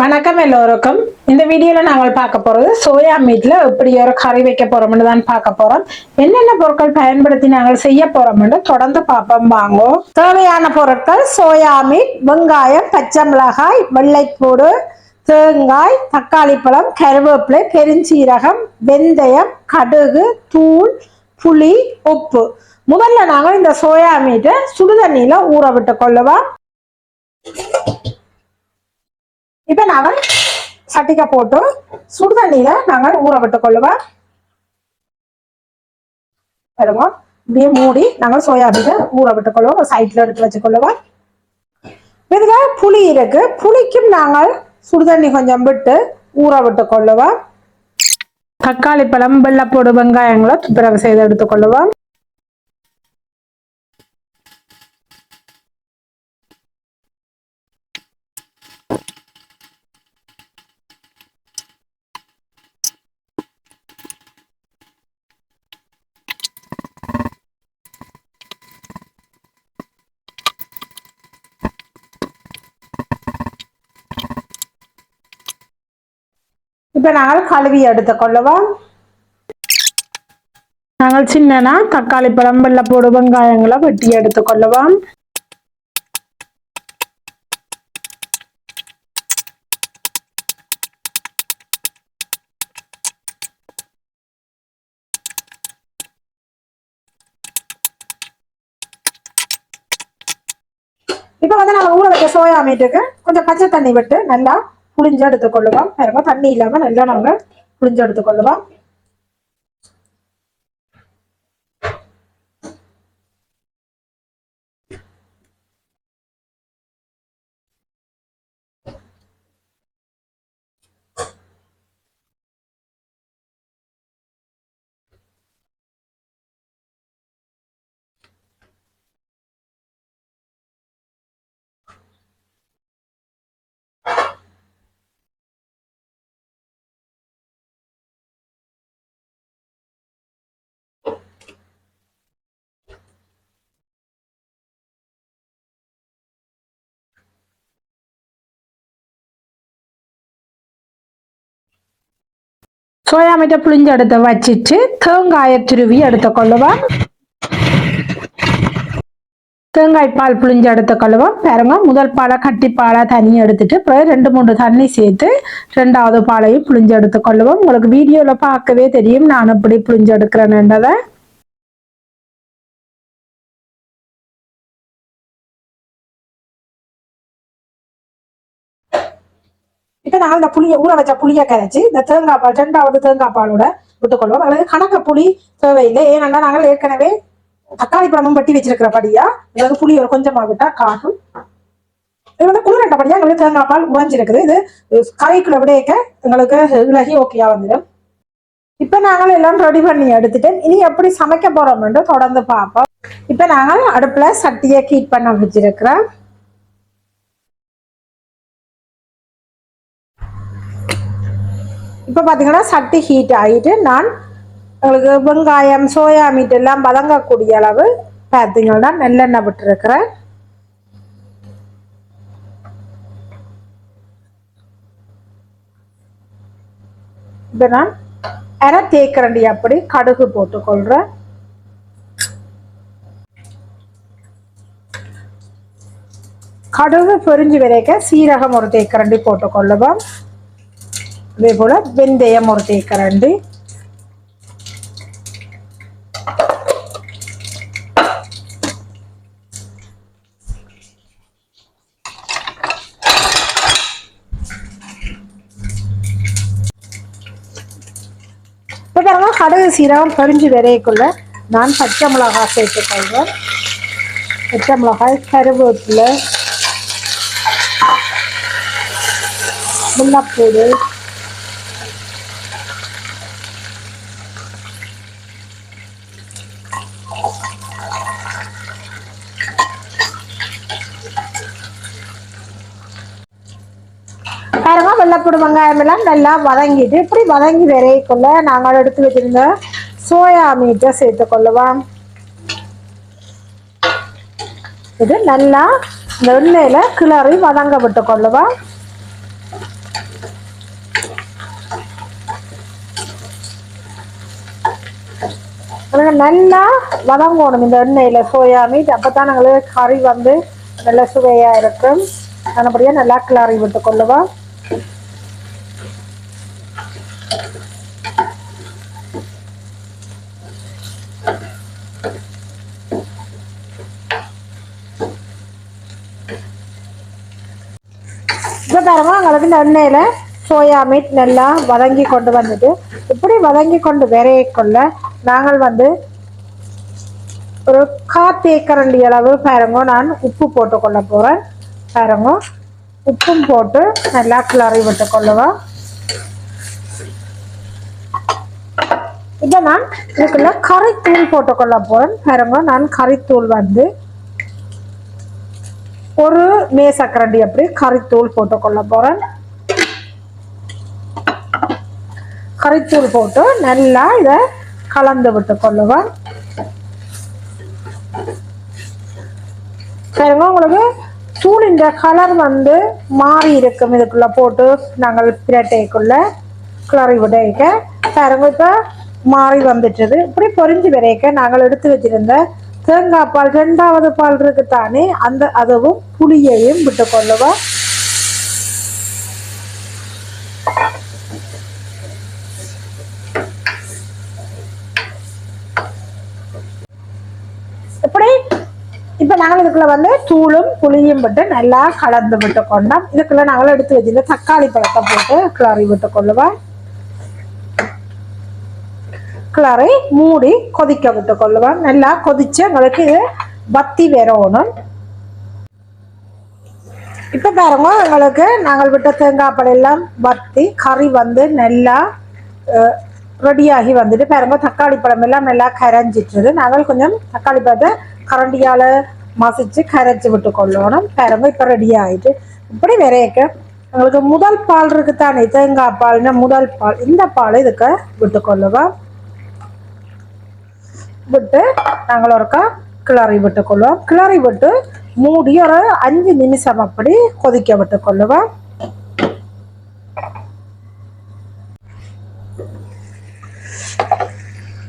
வணக்கம் எல்லோருக்கும். இந்த வீடியோல நாங்கள் பார்க்க போறது சோயா மீட்ல எப்படி ஒரு கறி வைக்க போறோம்னு தான் பார்க்க போறோம். என்னென்ன பொருட்கள் பயன்படுத்தி நாங்கள் செய்ய போறோம்னு தொடர்ந்து பார்ப்போம் வாங்கோ. தேவையான பொருட்கள் சோயா மீட் வெங்காயம் பச்சை மிளகாய் வெள்ளைப்பூடு தேங்காய் தக்காளி பழம் கருவேப்பிலை பெருஞ்சீரகம் வெந்தயம் கடுகு தூள் புளி உப்பு. முதல்ல நாங்கள் இந்த சோயா மீட்டை சுடுதண்ணியில ஊற விட்டு கொள்ளுவோம். இப்ப நாங்கள் சட்டிக்க போட்டு சுடு தண்ணியில நாங்கள் ஊற விட்டு கொள்ளுவோம். பாருங்க இப்படியே மூடி நாங்கள் சோயாபீனை ஊற விட்டு கொள்வோம். சைட்ல எடுத்து வச்சுக்கொள்ளுவோம் இதுல புளி இருக்கு. புளிக்கும் நாங்கள் சுடுதண்ணி கொஞ்சம் விட்டு ஊற விட்டு கொள்ளுவோம். தக்காளி பழம் வெள்ளப்போடு வெங்காயங்களை துப்புரவு செய்து எடுத்துக்கொள்ளுவோம் இப்ப நாங்கள் கழுவி எடுத்துக்கொள்ளுவோம். நாங்கள் சின்னனா தக்காளி பழம் வெள்ளப்போடு வெங்காயங்களை வெட்டி எடுத்துக்கொள்ளுவோம். இப்போ வந்து நம்ம ஊற வைக்க சோயா மீட்டுக்கு கொஞ்சம் பச்சை தண்ணி விட்டு நல்லா புளிஞ்சு எடுத்துக்கொள்ளுவோம். பாருங்க தண்ணி இல்லாம நல்லா நாங்கள் புளிஞ்சு எடுத்துக்கொள்ளுவோம். சோயா மீட்டை புளிஞ்சு எடுத்து வச்சிட்டு தேங்காயை துருவி எடுத்துக்கொள்ளுவோம் தேங்காய் பால் புளிஞ்சு எடுத்துக்கொள்ளுவோம் பாருங்க முதல் பாலை கட்டி பாலை தண்ணி எடுத்துட்டு பிறகு ரெண்டு மூணு தண்ணி சேர்த்து ரெண்டாவது பாலையும் புளிஞ்சு எடுத்துக்கொள்ளுவோம் உங்களுக்கு வீடியோல பார்க்கவே தெரியும் நான் எப்படி புளிஞ்சு எடுக்கிறேன்ன்றதை இப்ப இந்த புளிய ஊற வச்ச புளிய கரைச்சி இந்த தேங்காய் பால் ரெண்டாவது தேங்காய் பாலோட விட்டுக்கொள்வோம். அல்லது கணக்க புளி தேவையில்லை. ஏனென்றா நாங்கள் ஏற்கனவே தக்காளி பழமும் வெட்டி வச்சிருக்கிறபடியா அதாவது புளி ஒரு கொஞ்சமாக விட்டா காட்டும். இது வந்து குளிரட்டபடியா எங்களுக்கு தேங்காய் பால் உறைஞ்சிருக்குது. இது கரைக்குள்ள விடையக்க எங்களுக்கு இலகி ஓகேயா வந்துடும். இப்ப நாங்கள் எல்லாம் ரெடி பண்ணி எடுத்துட்டு இனி எப்படி சமைக்க போறோம்னு தொடர்ந்து பார்ப்போம். இப்ப நாங்கள் அடுப்புல சட்டியை கீட் பண்ண வச்சிருக்கிறோம். இப்போ பார்த்தீங்கன்னா சட்டி ஹீட் ஆகிட்டு நான் உங்களுக்கு வெங்காயம் சோயா மீட் எல்லாம் வதங்கக்கூடிய அளவு பார்த்தீங்கன்னா நெல்லெண்ணெய் விட்டுருக்கிறேன். இப்போ நான் அரை தேக்கரண்டி அப்படி கடுகு போட்டுக்கொள்கிறேன் கடுகு பொரிஞ்சு விதைக்க சீரகம் ஒரு தேக்கரண்டி போட்டுக்கொள்ளுவோம். இதே போல வெந்தயம் ஒரு தேக்கரண்டி கரண்டு பாருங்க கடுகு சீரகம் பொரிஞ்சு விரையக்குள்ள நான் பச்சை மிளகாய் சேர்த்துக்கொள்வேன் பச்சை மிளகாய் கருவேப்பிலை முல்லப்பூடு பாருங்க வெள்ளப்பூடு வெங்காயம் எல்லாம் நல்லா வதங்கிட்டு இப்படி வதங்கி விரைக்குள்ள நாங்கள் எடுத்து வச்சிருந்த சோயா மீட்டை சேர்த்து கொள்ளுவோம். இது நல்லா இந்த எண்ணெயில் கிளறி வதங்க விட்டு கொள்ளுவோம் நல்லா வதங்கணும் இந்த எண்ணெயில் சோயா மீட். அப்பதான் நாங்களே கறி வந்து நல்ல சுவையா இருக்கும். நல்லபடியாக நல்லா கிளறி விட்டு கொள்ளுவோம். இப்போ பாருங்கள் உங்களுக்கு இந்த எண்ணெயில் சோயா மீட் நல்லா வதங்கி கொண்டு வந்துட்டு இப்படி வதங்கி கொண்டு விரையக்குள்ள நாங்கள் வந்து ஒரு காத்தே அளவு பாருங்க நான் உப்பு போட்டு கொள்ள போகிறேன் பாருங்க உப்பும் போட்டு நல்லா கிளறி விட்டு கொள்ளுவோம் இப்போ நான் இதுக்குள்ள கறித்தூள் போட்டுக்கொள்ள போகிறேன் பாருங்க நான் கறித்தூள் வந்து ஒரு மேசக்கரண்டி அப்படி கறித்தூள் போட்டுக்கொள்ள போகிறேன் கறித்தூள் போட்டு நல்லா இதை கலந்து விட்டு கொள்ளுவேன். பாருங்க உங்களுக்கு தூளின் கலர் வந்து மாறி இருக்கும். இதுக்குள்ள போட்டு நாங்கள் பிரட்டைக்குள்ள கிளறி விடைக்க பாருங்க இப்போ மாறி வந்துட்டது. இப்படி பொறிஞ்சு விரைக்க நாங்கள் எடுத்து வச்சிருந்த தேங்காய் பால் ரெண்டாவது பால் இருக்குத்தானே அந்த அதுவும் புளியையும் விட்டு கொள்ளுவோம் இப்படி இப்போ நாங்கள் இதுக்குள்ள வந்து தூளும் புளியும் விட்டு நல்லா கலந்து விட்டு கொண்டோம் இதுக்குள்ள நாங்கள் எடுத்து வச்சிருந்த தக்காளி பழத்தை போட்டு கிளறி விட்டு கொள்ளுவோம் கிளறி மூடி கொதிக்க விட்டு கொள்ளுவேன் நல்லா கொதிச்சு எங்களுக்கு இது பத்தி வரணும் இப்போ பாருங்க எங்களுக்கு நாங்கள் விட்ட தேங்காய் பழம் எல்லாம் வத்தி கறி வந்து நல்லா ரெடியாகி வந்துட்டு பாருங்க தக்காளி பழம் எல்லாம் நல்லா கரைஞ்சிட்டுருது நாங்கள் கொஞ்சம் தக்காளி பழத்தை கரண்டியால் மசிச்சு கரைச்சி விட்டு கொள்ளணும் பாருங்க இப்போ ரெடி ஆகிட்டு இப்படி விரையக்க எங்களுக்கு முதல் பால் இருக்கு தானே தேங்காய் பால்னா முதல் பால் இந்த பால் இதுக்கு விட்டு கொள்ளுவோம் விட்டு நாங்கள் ஒருக்கா கிளறி விட்டு கொள்வோம் கிளறி விட்டு மூடி ஒரு அஞ்சு நிமிஷம் அப்படி கொதிக்க விட்டு கொள்ளுவோம்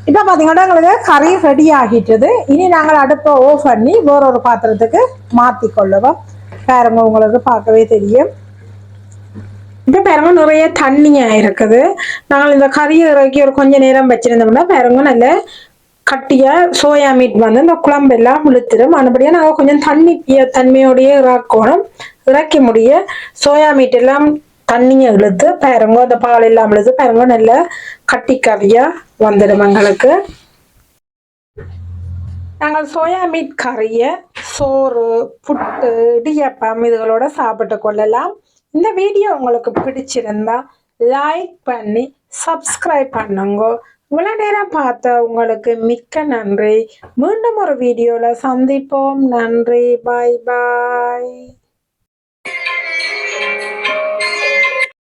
இப்போ பார்த்தீங்கன்னா எங்களுக்கு கறி ரெடி ஆகிட்டது. இனி நாங்கள் அடுப்பை ஓஃப் பண்ணி வேறொரு பாத்திரத்துக்கு மாற்றி கொள்ளுவோம் பாருங்க உங்களுக்கு பார்க்கவே தெரியும். இப்போ பாருங்க நிறைய தண்ணியாக இருக்குது. நாங்கள் இந்த கறியை இறக்கி ஒரு கொஞ்ச நேரம் வச்சிருந்தோம்னா பாருங்க நல்ல கட்டிய சோயா மீட் வந்து இந்த குழம்பெல்லாம் இழுத்துடும் மறுபடியும் நாங்கள் கொஞ்சம் தண்ணி தன்மையோடைய இறக்கணும். இறக்க முடிய சோயா மீட் எல்லாம் தண்ணியை இழுத்து பாருங்க அந்த பால் எல்லாம் இழுத்து பாருங்க நல்ல கட்டி கறியா வந்துடும் எங்களுக்கு. நாங்கள் சோயா மீட் கறியை சோறு புட்டு இடியப்பம் இதுகளோட சாப்பிட்டு கொள்ளலாம். இந்த வீடியோ உங்களுக்கு பிடிச்சிருந்தா லைக் பண்ணி சப்ஸ்கிரைப் பண்ணுங்க. இவ்வளோ நேரம் பார்த்த உங்களுக்கு மிக்க நன்றி. மீண்டும் ஒரு வீடியோவில் சந்திப்போம். நன்றி. பாய் பாய்